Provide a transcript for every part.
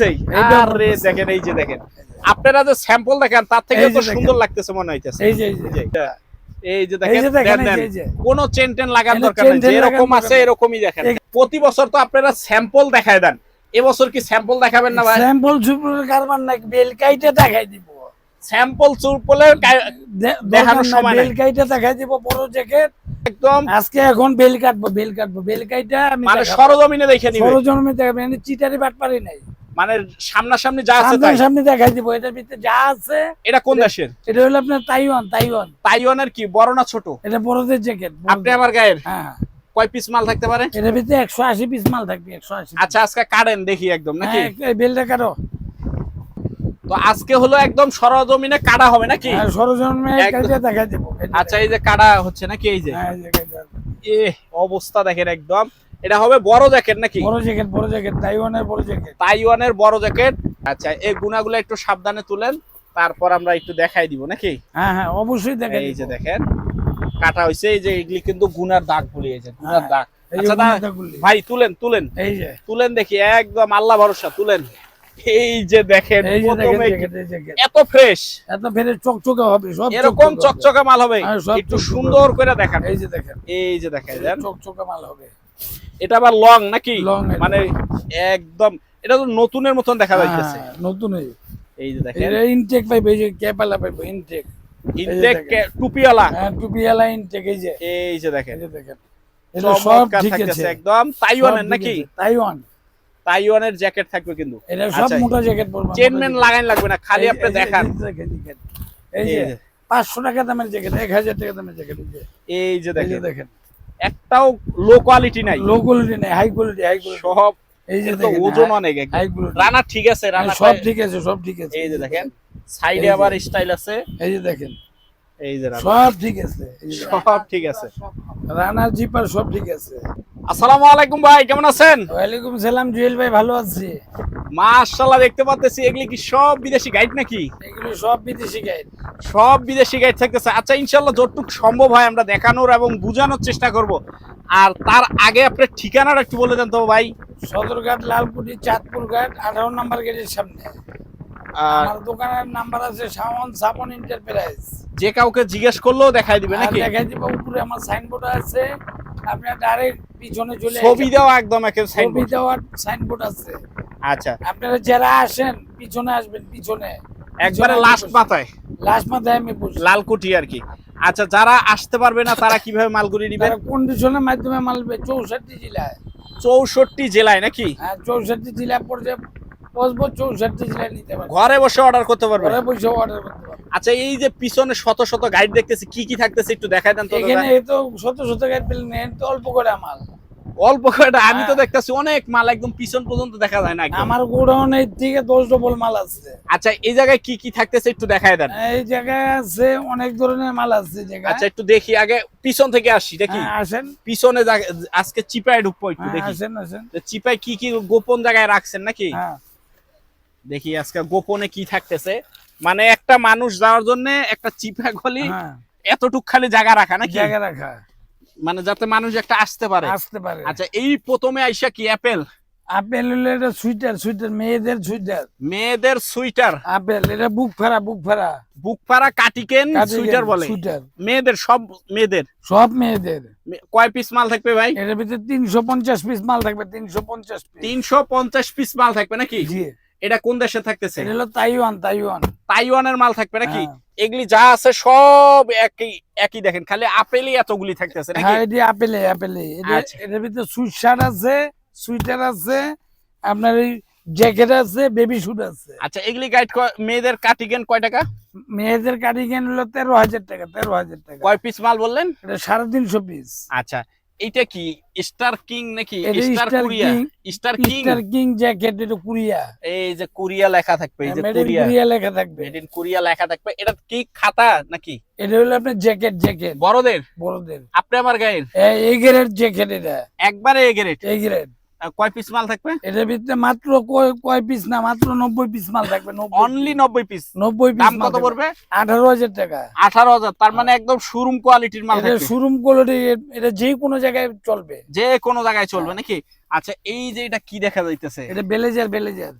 সেই আরে দেখেন এই যে দেখেন। আপনারা যে স্যাম্পল দেখেন তার থেকে তো সুন্দর লাগতেছে মনে হইতেছে। এই যে এই যে। দেখেন যে দেখেন, দেন, এই যে, দেন। এই যে। কোনো চেন টেন লাগার দরকার নেই। যেরকম আছে এরকমই দেখেন। প্রতি বছর তো আপনারা স্যাম্পল দেখায় দেন। এবছর কি স্যাম্পল দেখাবেন না ভাই? স্যাম্পল সুপুরের কারবার না বেল কাইটে দেখাই দিব। স্যাম্পল চুরপলের দেখানোর সময় বেল কাইটে দেখাই দিব বড় জ্যাকেট। একদম। আজকে এখন বেল কাটবো বেল কাটবো। বেল কাইটা আমি মানে সরজমিনে দেখে নিবে। সরজমিনে চিটারি বাট পারি নাই। মানে সামনাসামনি যা আছে তাই। সামনে দেখাই দিব এটার ভিতরে যা আছে। এটা কোন দেশের? এটা হলো আপনার তাইওয়ান তাইওয়ান। তাইওয়ানের কি বড় না ছোট? এটা বড়দের জ্যাকেট আপনি আমার গায়ের? হ্যাঁ। কয় পিস মাল থাকতে পারে? এটার ভিতরে একশো আশি পিস মাল থাকবে একশো আশি আচ্ছা আজকে কাটেন দেখি একদম নাকি? হ্যাঁ, বেলটা কাটো। তো আজকে হলো একদম সরজমিনে কাটা হবে নাকি? হ্যাঁ, সরজমিনে একদম। দেখাই দিব। আচ্ছা এই যে কাটা হচ্ছে নাকি এই যে? হ্যাঁ, এই যে অবস্থা দেখেন একদম। এটা হবে বড় জ্যাকেট নাকি? বড় জ্যাকেট বড় জ্যাকেট তাইওয়ানের বড় জ্যাকেট। তাইওয়ানের বড় জ্যাকেট। আচ্ছা এই গুণাগুলো একটু সাবধানে তুলেন তারপর আমরা একটু দেখাই দিব নাকি? হ্যাঁ হ্যাঁ অবশ্যই দেখাই এই যে দেখেন কাটা হইছে এই যে এগুলি কিন্তু গুনার দাগ পড়ে গেছে গুনার হ্যাঁ, দাগ। আচ্ছা। ভাই তুলেন তুলেন। এই যে। তুলেন দেখি একদম আল্লাহ ভরসা তুলেন। এই যে দেখেন দেখেন এত ফ্রেশ এত ফেরে চকচকে হবে সব এরকম চকচকে মাল হবে। হ্যাঁ, একটু সুন্দর করে দেখান। এই যে দেখেন। এই যে দেখাই দেন চকচকে মাল হবে। এটা আবার লং নাকি মানে একদম এটা তো নতুনের মতন দেখা হ্যাঁ, নতুন এই যে দেখেন এটা ইনটেক পাইবে এই যে ক্যাপালা পাইবে ইনটেক ইনটেক টুপিওয়ালা হ্যাঁ টুপিওয়ালা ইনটেক এই যে এই যে দেখেন এই যে দেখেন এটা সব ঠিক আছে একদম তাইওয়ানের নাকি। তাইওয়ান তাইওয়ানের জ্যাকেট থাকবে কিন্তু এটা সব আচ্ছা, মোটা জ্যাকেট পরবে চেনমেন লাগাইন লাগবে না খালি আপনি দেখান এই যে দেখেন, দেখেন। এই এই যে যে। পাঁচশো টাকা দামের জ্যাকেট এক হাজার টাকা দামের জ্যাকেট এই যে এই যে এই যে দেখেন দেখেন একটাও লো কোয়ালিটি নাই। লো কোয়ালিটি নাই হাই কোয়ালিটি হাই কোয়ালিটি সব এই যে তো ওজন অনেক একদম। হাই কোয়ালিটি রানা ঠিক আছে রানা সব ঠিক আছে সব ঠিক আছে। এই যে দেখেন সাইডে আবার স্টাইল আছে। এই যে দেখেন এই যে সব ঠিক আছে সব ঠিক আছে। জিপার সব ঠিক আছে। আসসালামু আলাইকুম ভাই কেমন আছেন? ওয়ালাইকুম সালাম জুয়েল ভাই ভালো আছি। মাশাআল্লাহ দেখতে পাচ্তেছি এগুলি কি সব বিদেশি গাইড নাকি? এগুলো সব বিদেশি গাইড সব বিদেশি গাইড থাকতেছে। আচ্ছা ইনশাল্লাহ যতটুকু সম্ভব হয় আমরা দেখানোর এবং বোঝানোর চেষ্টা করব। আর তার আগে আপনার ঠিকানাটা একটু বলে দেন তো ভাই। সদরঘাট লালকুটি চাঁদপুর ঘাট আঠারো নাম্বার গেটের সামনে। আর আমার দোকানের নাম্বার আছে সামন সাবন এন্টারপ্রাইজ। যে কাউকে জিজ্ঞেস করলেও দেখাই দিবে নাকি? দেখাই দিব উপরে আমার সাইনবোর্ড আছে। আপনার ডাইরেক্ট পিছনে চলে ছবি। দেওয়া একদম একে ছবি সাইনবোর্ড দেওয়ার সাইনবোর্ড আছে। আচ্ছা। আপনারা যারা আসেন পিছনে আসবেন পিছনে। একবারে লাস্ট মাথায়। লাস্ট মাথায় আমি বসি লালকুটি আর কি। আচ্ছা যারা আসতে পারবে না তারা কীভাবে মালগুলি নিবেন তারা কন্ডিশনের মাধ্যমে মালবে চৌষট্টি জেলায়। চৌষট্টি জেলায় নাকি? হ্যাঁ চৌষট্টি জেলা পর্যায়ে বসবো চৌষট্টি জেলায় নিতে পারবে। ঘরে বসে অর্ডার করতে পারবে? ঘরে বসে অর্ডার করতে পারবে। আচ্ছা এই যে পিছনে শত শত গাইড দেখতেছি কি কি থাকতেছে একটু দেখাই দেন তো এখানে তো শত শত গাড়ি পেলে নেন তো অল্প করে মাল। অল্প কয়টা আমি তো হ্যাঁ। দেখতেছি অনেক মাল একদম পিছন পর্যন্ত দেখা যায় না। আমার গোডাউনের দিকে দশ ডবল মাল আছে। আচ্ছা এই জায়গায় কি কি থাকতেছে একটু দেখাই দেন। এই জায়গায় আছে অনেক ধরনের মাল আছে আচ্ছা একটু দেখি আগে পিছন থেকে আসি দেখি। হ্যাঁ, আসেন। পিছনে আজকে চিপায় ঢুকবো একটু হ্যাঁ, দেখি। আসেন আসেন। চিপায় কি কি গোপন জায়গায় রাখছেন নাকি? হ্যাঁ। দেখি আজকে গোপনে কি থাকতেছে। মানে একটা মানুষ যাওয়ার জন্য একটা চিপা গলি হ্যাঁ। এতটুক খালি জায়গা রাখা নাকি? জায়গা রাখা। মানে যাতে মানুষ একটা আসতে পারে। আসতে পারে। আচ্ছা এই প্রথমে আইসা কি অ্যাপেল? আপেল হলো এটা সুইটার সুইটার মেয়েদের সুইটার। মেয়েদের সুইটার। আপেল এটা বুক ফেরা বুক ফেরা বুক পাড়া কাটিকেন সুইটার বলে। সুইটার। মেয়েদের সব মেয়েদের? সব মেয়েদের। কয় পিস মাল থাকবে ভাই? এর ভিতরে তিনশো পঞ্চাশ পিস মাল থাকবে তিনশো পঞ্চাশ পিস তিনশো পঞ্চাশ পিস মাল থাকবে নাকি? জি। এটা কোন দেশে থাকতেছে? এটা হলো তাইওয়ান তাইওয়ান। তাইওয়ানের মাল থাকবে নাকি? হ্যাঁ। এগুলি যা আছে সব একই একই দেখেন খালি আপেলই এতগুলি থাকতেছে নাকি? হ্যাঁ এটি আপেলে আচ্ছা। এটার ভিতরে সুইট শার্ট আছে সুইটার আছে আপনার এই জ্যাকেট আছে বেবি শুট আছে। আচ্ছা এগুলি গাইড মেয়েদের কাটিগেন কয় টাকা? মেয়েদের কার্ডিগান হলো তেরো হাজার টাকা তেরো হাজার টাকা। কয় পিস মাল বললেন? এটা সাড়ে তিনশো পিস আচ্ছা এইটা কি? স্টার কিং নাকি? Star Korea star king star king jacket এটা কুরিয়া এই যে কোরিয়া লেখা থাকবে এই যে কোরিয়া কুরিয়া লেখা থাকবে। মেড ইন কোরিয়া লেখা থাকবে। এটা কি খাতা নাকি? এটা হলো আপনার জ্যাকেট জ্যাকেট বড়দের? বড়দের। আপনি আমার গায়ের? এই গ্রেড জ্যাকেট এটা। একবারে এগারেট। গ্রেড এই গ্রেড কয় পিস মাল থাকবে? এটার ভিতরে মাত্র কয় কয় পিস না মাত্র নব্বই পিস মাল থাকবে অনলি নব্বই পিস নব্বই পিস দাম কত পড়বে? আঠারো হাজার টাকা। আঠারো হাজার তার মানে একদম শোরুম কোয়ালিটির মাল শোরুম কোয়ালিটি এটা যে কোনো জায়গায় চলবে। যে কোনো জায়গায় চলবে নাকি? আচ্ছা এই যে এটা কি দেখা যাইতেছে? এটা বেলেজার বেলেজার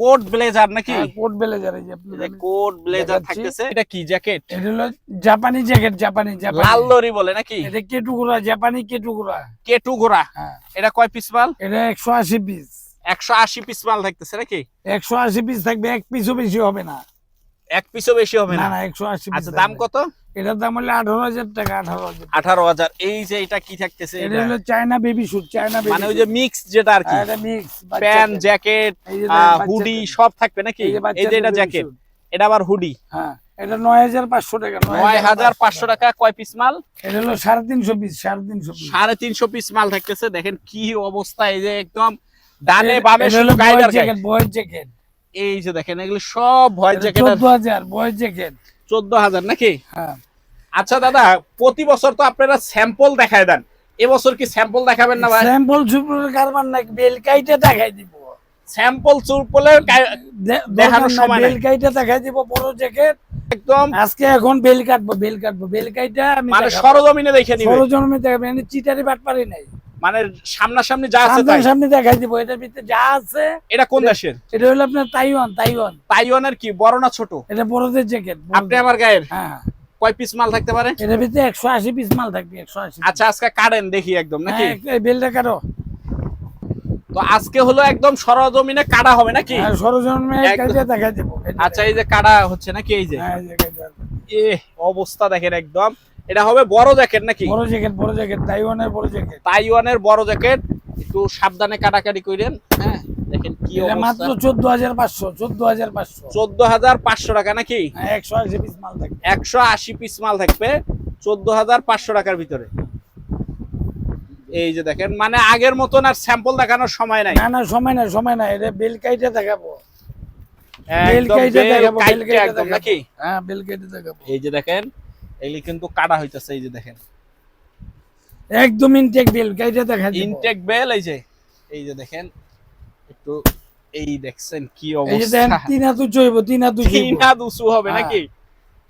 কোট ব্লেজার নাকি? কোট ব্লেজার এই যে কোট ব্লেজার থাকতেছে। এটা কি জ্যাকেট? এটা হলো জাপানি জ্যাকেট জাপানি জাপানি। লাল লরি বলে নাকি? এটা কেটুকুরা জাপানি কেটুকুরা। কেটু ঘোড়া হ্যাঁ। এটা কয় পিস মাল? এটা একশো আশি পিস একশো আশি পিস মাল থাকতেছে নাকি? একশো আশি পিস থাকবে এক পিসও বেশি হবে না। এক পিসও বেশি হবে না? না না একশো আশি আচ্ছা দাম কত? এটার দাম হলো আঠারো হাজার টাকা আঠারো হাজার আঠারো হাজার। এই যে এটা কি থাকতেছে? এটা? হলো China baby suit China baby মানে ওই যে মিক্স যেটা আর কি। এটা মিক্স প্যান্ট জ্যাকেট হুডি সব থাকবে নাকি? এই যে এটা জ্যাকেট। এটা আবার হুডি। হ্যাঁ এটা নয় হাজার পাঁচশো টাকা নয় হাজার পাঁচশো টাকা কয় পিস মাল? এটা হলো সাড়ে তিনশো পিস সাড়ে তিনশো পিস সাড়ে তিনশো পিস মাল থাকতেছে। দেখেন কি অবস্থা এই যে একদম ডানে বামে শুধু গাইডার জ্যাকেট বয়ের জ্যাকেট এই যে দেখেন এগুলো সব ভয় জ্যাকেট চোদ্দ হাজার বয়ের জ্যাকেট চোদ্দ হাজার নাকি? হ্যাঁ। আচ্ছা দাদা প্রতি বছর তো আপনারা স্যাম্পল দেখায় দেন। এবছর কি স্যাম্পল দেখাবেন না ভাই? স্যাম্পল সুপুরের কারবার না বেল কাইটা দেখাই দিব স্যাম্পল দে- দেখানোর সময় নাই। বেল কাইটা দেখাই দিব বড় জ্যাকেট একদম। আজকে এখন বেল কাটবো বেল কাটবো বেল কাইটা আমি মানে সরজমিনে দেখে নিবে। সরজমিনে দেখাবো এনে চিটারি বাট পারি নাই। মানে সামনাসামনি যা আছে তাই। সামনে দেখাই দিব এটার ভিতরে যা আছে। এটা কোন দেশের? এটা হলো আপনার তাইওয়ান তাইওয়ান। তাইওয়ানের কি বড় না ছোট? এটা বড়দের জ্যাকেট আপনি আমার গায়ের? হ্যাঁ। কয় পিস মাল থাকতে পারে? এটার ভিতরে একশো আশি পিস মাল থাকবে একশো আশি আচ্ছা আজকে কাটেন দেখি একদম নাকি? হ্যাঁ, এই বেলটা কাটো। তো আজকে হলো একদম সরজমিনে কাটা হবে নাকি? হ্যাঁ, সরজমিনে। কাইটা দেখাই দিব আচ্ছা এই যে কাটা হচ্ছে নাকি এই যে? হ্যাঁ, এই যে। এ অবস্থা দেখেন একদম। এটা হবে বড় জ্যাকেট নাকি? বড় জ্যাকেট বড় জ্যাকেট তাইওয়ানের বড় জ্যাকেট। তাইওয়ানের বড় জ্যাকেট। একটু সাবধানে কাটাকাটি করেন হ্যাঁ? দেখেন কি অবস্থা। মাত্র টাকা নাকি? হ্যাঁ, পিস মাল থাকবে। পিস মাল থাকবে টাকার ভিতরে। এই যে দেখেন মানে আগের মতন আর স্যাম্পল দেখানোর সময় নাই। না না সময় না সময় না এটা বেল কাইটা দেখাবো। বেল একদম দেখাবো বেল কাইটে দেখাবো। নাকি? হ্যাঁ বেল কাইটা দেখাবো। এই যে দেখেন এগুলি কিন্তু কাটা হইতেছে এই যে দেখেন। একদম ইনটেক বেল কাইটা দেখা দিব ইনটেক বেল এই যে এই যে দেখেন একটু এই দেখছেন কি দেখেন অবস্থা? তিন হাত উঁচু হইব তিন হাত উঁচু তিন হাত উঁচু হবে হ্যাঁ। নাকি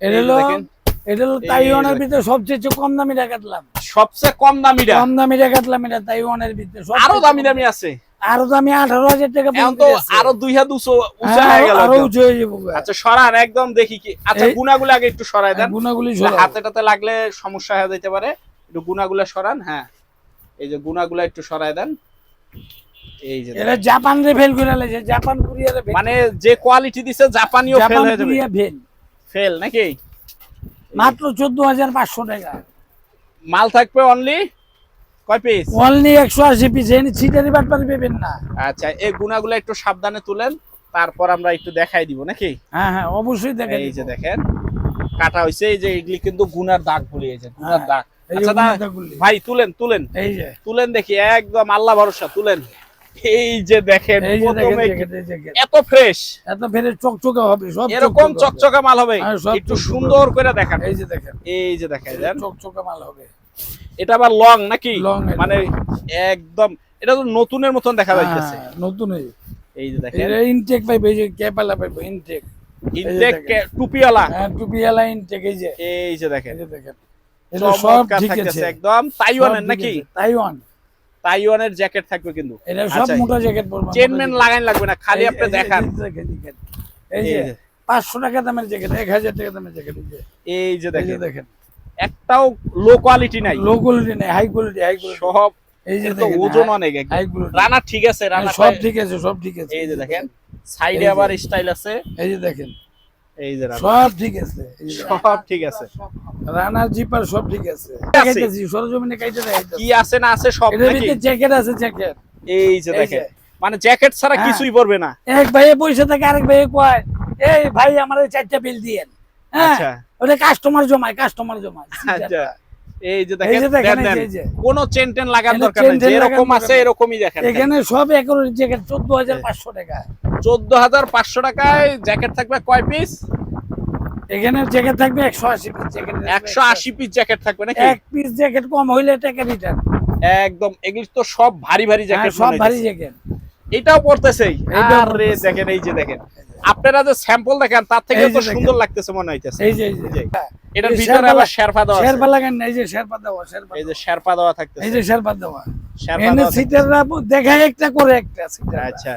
এটা এই যে হলো এটা হলো তাইওয়ানের ভিতরে সবচেয়ে চেয়ে কম দামি কাটলাম সবচেয়ে কম দামিটা? কম দামি কাটলাম এটা তাইওয়ানের ভিতরে আরও দামি দামি আছে। আরও দামি আঠারো হাজার টাকা তো আরও দুই হাত উঁচু উঁচু হ্যাঁ, গেল আরও উঁচু হয়ে যাব আচ্ছা সরান একদম দেখি কি আচ্ছা গুনাগুলো আগে একটু সরাই দেন। গুণাগুলি হাতে টাতে লাগলে সমস্যা হয়ে যেতে পারে। একটু গুনাগুলো সরান হ্যাঁ। এই যে গুনাগুলো একটু সরাই দেন। এই যে এটা জাপান রে ফেল করে লেছে জাপান মানে যে কোয়ালিটি দিছে জাপানিও ফেল হয়ে যাবে। ফেল। ফেল নাকি? মাত্র চোদ্দ হাজার পাঁচশো টাকা। মাল থাকবে অনলি কয় পিস অনলি একশো আশি পিস এনে ছিটারি বাট পেবেন না। আচ্ছা এই একটু সাবধানে তুলেন তারপর আমরা একটু দেখাই দিব নাকি? হ্যাঁ হ্যাঁ অবশ্যই দেখেন এই যে দেখেন কাটা হইছে এই যে এগুলি কিন্তু গুনার দাগ হ্যাঁ, দাগ। আচ্ছা ভাই তুলেন তুলেন। এই যে। তুলেন দেখি একদম আল্লাহ ভরসা তুলেন। এই যে দেখেন দেখেন। এত ফ্রেশ এত ফেরে চকচকে হবে সব এরকম চকচকে মাল হবে। হ্যাঁ, একটু সুন্দর করে দেখান। এই যে দেখেন। এই যে দেখাই দেন চকচকে মাল হবে। এটা আবার লং নাকি? মানে একদম এটা তো নতুনের মতন দেখা যাইতেছে হ্যাঁ, নতুন এই এই যে দেখেন। এটা ইনটেক পাইবে এই যে ক্যাপালা পাইবে ইনটেক ইনটেক টুপিওয়ালা। হ্যাঁ টুপিওয়ালা ইনটেক এই যে। এই যে দেখেন। এই যে দেখেন। এটা সব ঠিক আছে। একদম। তাইওয়ানের নাকি। তাইওয়ান তাইওয়ানের জ্যাকেট থাকবে কিন্তু। এটা সব আচ্ছা, মোটা জ্যাকেট পরবে চেনমেন লাগাইন লাগবে না খালি এই- আপনি দেখান এই যে দেখেন, দেখেন। এই এই যে যে। পাঁচশো টাকা দামের জ্যাকেট এক হাজার টাকা দামের জ্যাকেট এই যে এই যে দেখেন। দেখেন। একটাও লো কোয়ালিটি নাই। লো কোয়ালিটি নেই হাই কোয়ালিটি হাই কোয়ালিটি সব এই যে তো ওজন অনেক। হাই কোয়ালিটি রানা ঠিক আছে রানা সব ঠিক আছে সব ঠিক আছে। এই যে দেখেন সাইডে আবার স্টাইল আছে। এই যে দেখেন। এই যে সব ঠিক আছে এই যে দেখেন। সব ঠিক আছে। রানার জিপার সব ঠিক আছে। আছে। দেখাইতেছি সরজমিনে কাইতে দেখাইতেছি। কি আছে না আছে সব নাকি? জ্যাকেট আছে জ্যাকেট এই যে দেখেন মানে জ্যাকেট ছাড়া হ্যাঁ। কিছুই পড়বে না। এক ভাইয়ে পয়সা থাকে আরেক ভাইয়ে কয় এই ভাই আমার চারটা বিল দিয়েন। হ্যাঁ আচ্ছা। ওটা কাস্টমার জমায় কাস্টমার জমায়। আচ্ছা এই যে দেখেন। কোনো চেন টেন লাগার দরকার নেই। যেরকম আছে এরকমই দেখেন এখানে সব একর জ্যাকেট চোদ্দ হাজার পাঁচশো টাকা। চোদ্দ হাজার পাঁচশো টাকায় জ্যাকেট থাকবে কয় পিস এখানে জ্যাকেট থাকবে একশো আশি পিস জ্যাকেট পিস জ্যাকেট থাকবে নাকি? এক পিস জ্যাকেট কম হইলে টাকা রিটার্ন একদম এগুলি তো সব ভারী ভারী জ্যাকেট সব ভারী জ্যাকেট এটাও পড়তেছেই। আরে পড়তেছে। দেখেন এই যে দেখেন। আপনারা যে স্যাম্পল দেখেন তার থেকে তো সুন্দর লাগতেছে মনে হইতেছে। এই যে এই যে। এটার ভিতরে আবার শেরপা দেওয়া শেরপা লাগান না এই যে শেরপা দেওয়া শেরপা এই যে শেরপা দেওয়া থাকতেছে। এই যে শেরপা দেওয়া। শেরপা দেওয়া। সিটাররা দেখায় একটা করে একটা সিটার আচ্ছা।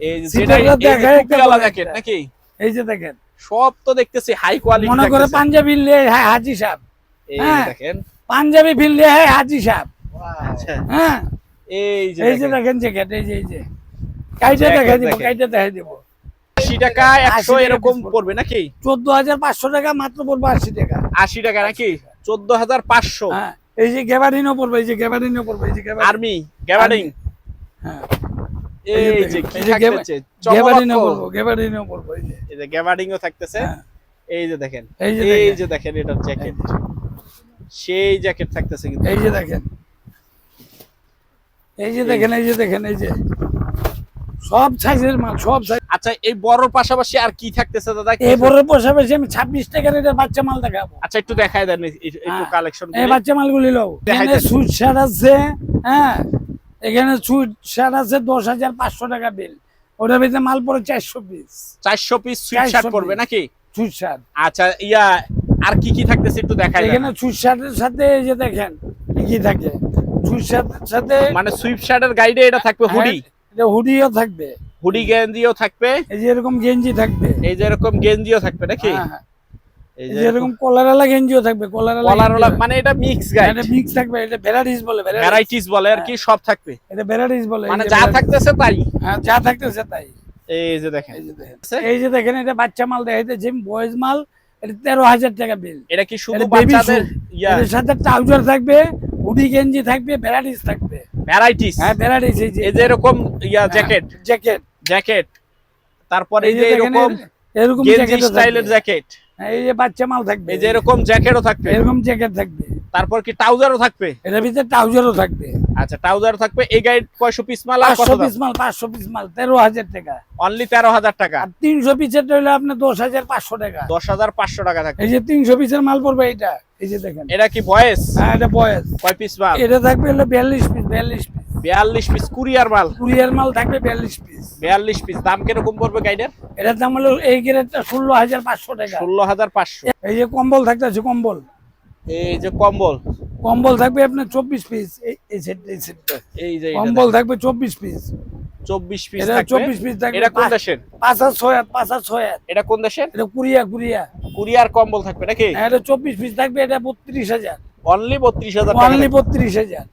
এই যে যে দেখায় একটা বড় জ্যাকেট নাকি? এই যে দেখেন। সব তো দেখতেছি হাই কোয়ালিটি মনে করে পাঞ্জাবি লে হ্যাঁ হাজি সাহেব। এই হ্যাঁ। দেখেন। পাঞ্জাবি ফিরলে হ্যাঁ হাজি সাহেব। আচ্ছা। হ্যাঁ। এই যে এই যে দেখেন। দেখেন জ্যাকেট এই যে এই যে। কাইটা দেখাই দিব কাইটা দেখাই দিব। 80 টাকা 100 টাকা এরকম পড়বে। নাকি চোদ্দ হাজার পাঁচশো টাকা মাত্র পড়ব আশি টাকা 80 টাকা নাকি 14500 হ্যাঁ এই যে গ্যাবারিনও পড়বে এই যে গ্যাবারিনও পড়বে এই যে গ্যাবারিন আর্মি গ্যাবার্ডিং হ্যাঁ এই এই যে যে কি থাকতেছে গ্যাবারিনও পড়ব গ্যাবারিনও পড়ব এই যে এই যে গ্যাবার্ডিংও থাকতেছে হ্যাঁ। এই যে দেখেন এই যে এই দেখেন। যে দেখেন এটার জ্যাকেট সেই জ্যাকেট থাকতেছে কিন্তু এই যে দেখেন এই যে দেখেন এই যে দেখেন এই যে সব সাইজের মাল সব সাইজ আচ্ছা এই বড়র পাশাপাশি আর কি থাকতেছে দাদা? এই বড় পাশাপাশি আমি ছাব্বিশ টাকার এটা বাচ্চা মাল দেখাবো। আচ্ছা একটু দেখায় দেন একটু হ্যাঁ। কালেকশন এই বাচ্চা মালগুলি লো দেখাই এখানে। সুইট শার্ট আছে হ্যাঁ। এখানে সুইট শার্ট আছে দশ হাজার পাঁচশো টাকা বিল ওটার ভিতরে মাল পড়ে পিস 400 পিস সুইট শার্ট পড়বে নাকি? Sweatshirt. আচ্ছা ইয়া আর কি কি থাকতেছে একটু দেন। এখানে সুইট শার্টের সাথে এই যে দেখেন কি কি থাকে? সুইট শার্টের সাথে মানে সুইপ শার্টের গাইডে এটা থাকবে হুডি হ্যাঁ, এটা হুডিও থাকবে। হুডি গেঞ্জিও থাকবে। এই যে এরকম গেঞ্জি থাকবে। এই যে এরকম গেঞ্জিও থাকবে নাকি? হ্যাঁ, হ্যাঁ। এই যে এরকম কলারালা গেঞ্জিও থাকবে কলারালা কলারওয়ালা মানে এটা মিক্স গাইড এটা মিক্স থাকবে এটা ভ্যারাইটিস বলে ভ্যারাইটিস বলে আর কি সব থাকবে। এটা ভ্যারাইটিস বলে মানে যে থাকতেছে তাই। হ্যাঁ যা থাকতেছে তাই। এই যে দেখেন। এই যে দেখেন। এই যে দেখেন এটা বাচ্চা মাল দেখাইতে জিম বয়েজ মাল। এটা তেরো হাজার টাকা বিল এটা কি শুধু বাচ্চাদের এর সাথে ট্রাউজার থাকবে হুডি গেঞ্জি থাকবে ভ্যারাইটিস থাকবে। ভ্যারাইটিস হ্যাঁ ভ্যারাইটিস এই যে এরকম ইয়া জ্যাকেট জ্যাকেট জ্যাকেট তারপর এই যে এরকম এরকম জ্যাকেট স্টাইলের জ্যাকেট এই যে বাচ্চা মাল থাকবে। এই যে এরকম জ্যাকেটও থাকবে। এরকম জ্যাকেট থাকবে। তারপর কি ট্রাউজারও থাকবে? এর ভিতরে ট্রাউজারও থাকবে। আচ্ছা ট্রাউজারও থাকবে এই গাইড কয়শো পিস মাল পাঁচশো পিস মাল পাঁচশো পিস মাল তেরো হাজার টাকা। অনলি তেরো হাজার টাকা। আর তিনশো পিসের হইলে আপনার দশ হাজার পাঁচশো টাকা। দশ হাজার পাঁচশো টাকা থাকবে। এই যে তিনশো পিসের মাল পড়বে এটা এই যে দেখেন। এটা কি বয়স? হ্যাঁ এটা বয়স। কয় পিস মাল? এটা থাকবে হলো বিয়াল্লিশ পিস বিয়াল্লিশ পিস বিয়াল্লিশ পিস কুরিয়ার মাল। কুরিয়ার মাল থাকবে বিয়াল্লিশ পিস বিয়াল্লিশ পিস দাম কীরকম পড়বে গাইডের এটার দাম হলো এই গ্রেডটা ষোলো হাজার পাঁচশো টাকা। ষোলো হাজার পাঁচশো। এই যে কম্বল থাকতে থাকতেছে কম্বল। এই যে কম্বল। কম্বল থাকবে আপনার চব্বিশ পিস এই সেট এই সেটটা এই যে কম্বল থাকবে চব্বিশ পিস চব্বিশ পিস এটা থাকবে। চব্বিশ পিস থাকবে। এটা কোন দেশের? পাঁচ হাজার ছয় পাঁচ ছয় এটা কোন দেশের? এটা কুরিয়া কুরিয়া। কুরিয়ার কম্বল থাকবে নাকি? হ্যাঁ, এটা চব্বিশ পিস থাকবে এটা বত্রিশ হাজার। অনলি বত্রিশ হাজার অনলি বত্রিশ হাজার।